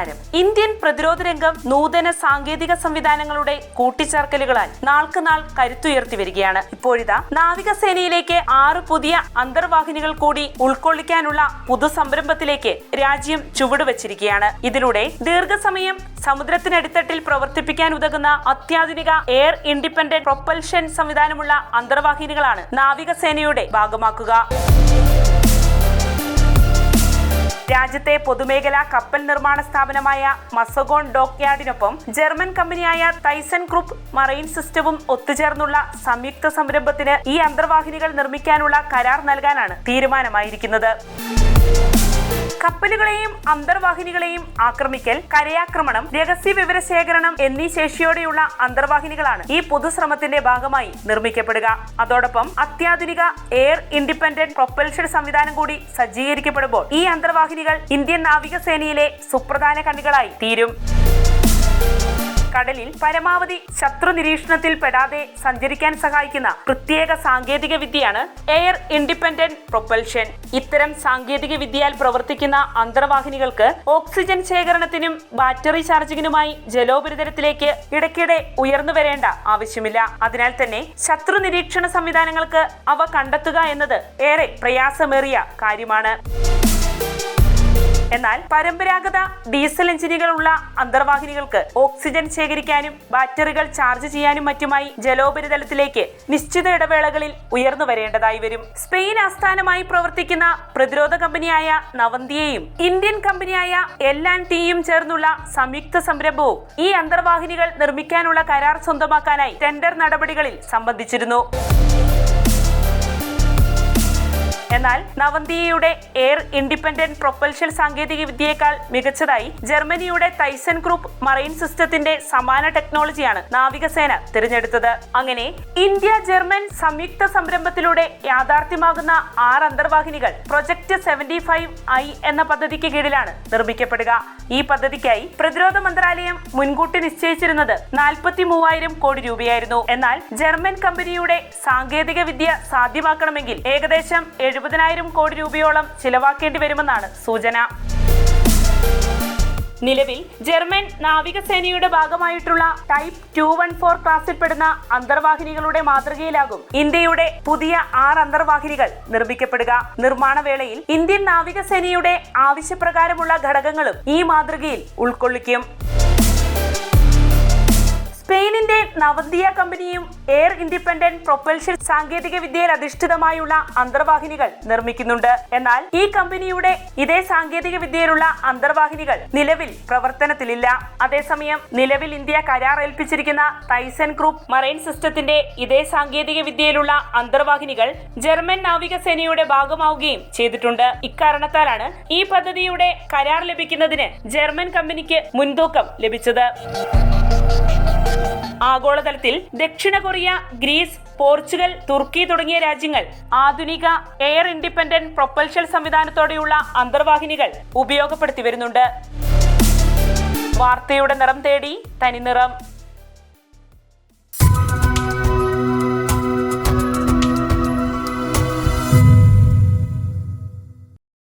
അവസാനം ഇന്ത്യൻ പ്രതിരോധ രംഗം നൂതന സാങ്കേതിക സംവിധാനങ്ങളുടെ കൂട്ടിച്ചേർക്കലുകളാൽ നാൾക്ക് നാൾ കരുത്തുയർത്തി വരികയാണ്. ഇപ്പോഴിതാ നാവികസേനയിലേക്ക് ആറ് പുതിയ അന്തർവാഹിനികൾ കൂടി ഉൾക്കൊള്ളിക്കാനുള്ള പുതു സംരംഭത്തിലേക്ക് രാജ്യം ചുവടുവച്ചിരിക്കുകയാണ്. ഇതിലൂടെ ദീർഘസമയം സമുദ്രത്തിനടിത്തട്ടിൽ പ്രവർത്തിപ്പിക്കാൻ ഉതകുന്ന അത്യാധുനിക എയർ ഇൻഡിപെൻഡന്റ് പ്രൊപ്പൽഷൻ സംവിധാനമുള്ള അന്തർവാഹിനികളാണ് നാവികസേനയുടെ ഭാഗമാക്കുക. രാജ്യത്തെ പൊതുമേഖലാ കപ്പൽ നിർമ്മാണ സ്ഥാപനമായ മസഗോൺ ഡോക്യാർഡിനൊപ്പം ജർമ്മൻ കമ്പനിയായ തൈസൺ ഗ്രൂപ്പ് മറൈൻ സിസ്റ്റവും ഒത്തുചേർന്നുള്ള സംയുക്ത സംരംഭത്തിന് ഈ അന്തർവാഹിനികൾ നിർമ്മിക്കാനുള്ള കരാർ നൽകാനാണ് തീരുമാനമായിരിക്കുന്നത്. കപ്പലുകളെയും അന്തർവാഹിനികളെയും ആക്രമിക്കൽ കരയാക്രമണം രഹസ്യ വിവരശേഖരണം എന്നീ ശേഷിയോടെയുള്ള അന്തർവാഹിനികളാണ് ഈ പൊതുശ്രമത്തിന്റെ ഭാഗമായി നിർമ്മിക്കപ്പെടുക. അതോടൊപ്പം അത്യാധുനിക എയർ ഇൻഡിപെൻഡന്റ് പ്രൊപ്പൽഷൻ സംവിധാനം കൂടി സജ്ജീകരിക്കപ്പെടുമ്പോൾ ഈ അന്തർവാഹിനികൾ ഇന്ത്യൻ നാവികസേനയിലെ സുപ്രധാന കണ്ണികളായി തീരും. കടലിൽ പരമാവധി ശത്രു നിരീക്ഷണത്തിൽ പെടാതെ സഞ്ചരിക്കാൻ സഹായിക്കുന്ന പ്രത്യേക സാങ്കേതിക വിദ്യയാണ് എയർ ഇൻഡിപെൻഡന്റ് പ്രൊപ്പൽഷൻ. ഇത്തരം സാങ്കേതിക വിദ്യയാൽ പ്രവർത്തിക്കുന്ന അന്തർവാഹിനികൾക്ക് ഓക്സിജൻ ശേഖരണത്തിനും ബാറ്ററി ചാർജിങ്ങിനുമായി ജലോപരിതലത്തിലേക്ക് ഇടയ്ക്കിടെ ഉയർന്നു വരേണ്ട ആവശ്യമില്ല. അതിനാൽ തന്നെ ശത്രു നിരീക്ഷണ സംവിധാനങ്ങൾക്ക് അവ കണ്ടെത്തുക എന്നത് ഏറെ പ്രയാസമേറിയ കാര്യമാണ്. എന്നാൽ പരമ്പരാഗത ഡീസൽ എഞ്ചിനുകളുള്ള അന്തർവാഹിനികൾക്ക് ഓക്സിജൻ ശേഖരിക്കാനും ബാറ്ററികൾ ചാർജ് ചെയ്യാനും മറ്റുമായി ജലോപരിതലത്തിലേക്ക് നിശ്ചിത ഇടവേളകളിൽ ഉയർന്നു വരേണ്ടതായി വരും. സ്പെയിൻ ആസ്ഥാനമായി പ്രവർത്തിക്കുന്ന പ്രതിരോധ കമ്പനിയായ നവന്തിയെയും ഇന്ത്യൻ കമ്പനിയായ എൽ ആൻഡ് ടിയും ചേർന്നുള്ള സംയുക്ത സംരംഭവും ഈ അന്തർവാഹിനികൾ നിർമ്മിക്കാനുള്ള കരാർ സ്വന്തമാക്കാനായി ടെൻഡർ നടപടികളിൽ സംബന്ധിച്ചിരുന്നു. എന്നാൽ നവന്തിയയുടെ എയർ ഇൻഡിപെൻഡന്റ് പ്രൊപ്പൽഷൻ സാങ്കേതിക വിദ്യയേക്കാൾ മികച്ചതായി ജർമ്മനിയുടെ തൈസൻ ഗ്രൂപ്പ് മറൈൻ സിസ്റ്റത്തിന്റെ സമാന ടെക്നോളജിയാണ് നാവികസേന തിരഞ്ഞെടുത്തത്. അങ്ങനെ ഇന്ത്യ ജർമ്മൻ സംയുക്ത സംരംഭത്തിലൂടെ യാഥാർത്ഥ്യമാകുന്ന ആറ് അന്തർവാഹിനികൾ പ്രൊജക്ട് സെവന്റി ഫൈവ് ഐ എന്ന പദ്ധതിക്ക് കീഴിലാണ് നിർമ്മിക്കപ്പെടുക. ഈ പദ്ധതിക്കായി പ്രതിരോധ മന്ത്രാലയം മുൻകൂട്ടി നിശ്ചയിച്ചിരുന്നത് നാൽപ്പത്തി മൂവായിരം കോടി രൂപയായിരുന്നു. എന്നാൽ ജർമ്മൻ കമ്പനിയുടെ സാങ്കേതിക വിദ്യ സാധ്യമാക്കണമെങ്കിൽ ഏകദേശം എഴുപതിനായിരം കോടി രൂപയോളം ചിലവാക്കേണ്ടി വരുമെന്നാണ് സൂചന. നിലവിൽ ജർമ്മൻ നാവികസേനയുടെ ഭാഗമായിട്ടുള്ള ടൈപ്പ് ടു വൺ ഫോർ ക്ലാസ്സിൽപ്പെടുന്ന അന്തർവാഹിനികളുടെ മാതൃകയിലാകും ഇന്ത്യയുടെ പുതിയ ആറ് അന്തർവാഹിനികൾ നിർമ്മിക്കപ്പെടുക. നിർമ്മാണ വേളയിൽ ഇന്ത്യൻ നാവികസേനയുടെ ആവശ്യപ്രകാരമുള്ള ഘടകങ്ങളും ഈ മാതൃകയിൽ ഉൾക്കൊള്ളിക്കും. സ്പെയിനിന്റെ നവന്തിയ കമ്പനിയും എയർ ഇൻഡിപെൻഡന്റ് പ്രൊപ്പൽഷൻ സാങ്കേതിക വിദ്യയിൽ അധിഷ്ഠിതമായുള്ള അന്തർവാഹിനികൾ നിർമ്മിക്കുന്നുണ്ട്. എന്നാൽ ഈ കമ്പനിയുടെ ഇതേ സാങ്കേതിക വിദ്യയിലുള്ള അന്തർവാഹിനികൾ നിലവിൽ പ്രവർത്തനത്തിലില്ല. അതേസമയം നിലവിൽ ഇന്ത്യ കരാർ ഏൽപ്പിച്ചിരിക്കുന്ന തൈസൻ ഗ്രൂപ്പ് മറൈൻ സിസ്റ്റത്തിന്റെ ഇതേ സാങ്കേതിക വിദ്യയിലുള്ള അന്തർവാഹിനികൾ ജർമ്മൻ നാവികസേനയുടെ ഭാഗമാവുകയും ചെയ്തിട്ടുണ്ട്. ഇക്കാരണത്താലാണ് ഈ പദ്ധതിയുടെ കരാർ ലഭിക്കുന്നതിന് ജർമ്മൻ കമ്പനിക്ക് മുൻതൂക്കം ലഭിച്ചത്. ആഗോളതലത്തിൽ ദക്ഷിണ കൊറിയ ഗ്രീസ് പോർച്ചുഗൽ തുർക്കി തുടങ്ങിയ രാജ്യങ്ങൾ ആധുനിക എയർ ഇൻഡിപെൻഡന്റ് പ്രൊപ്പൽഷൻ സംവിധാനത്തോടെയുള്ള അന്തർവാഹിനികൾ ഉപയോഗപ്പെടുത്തി വരുന്നുണ്ട്. വാർത്തയുടെ നിറം തേടി തനിനിറം.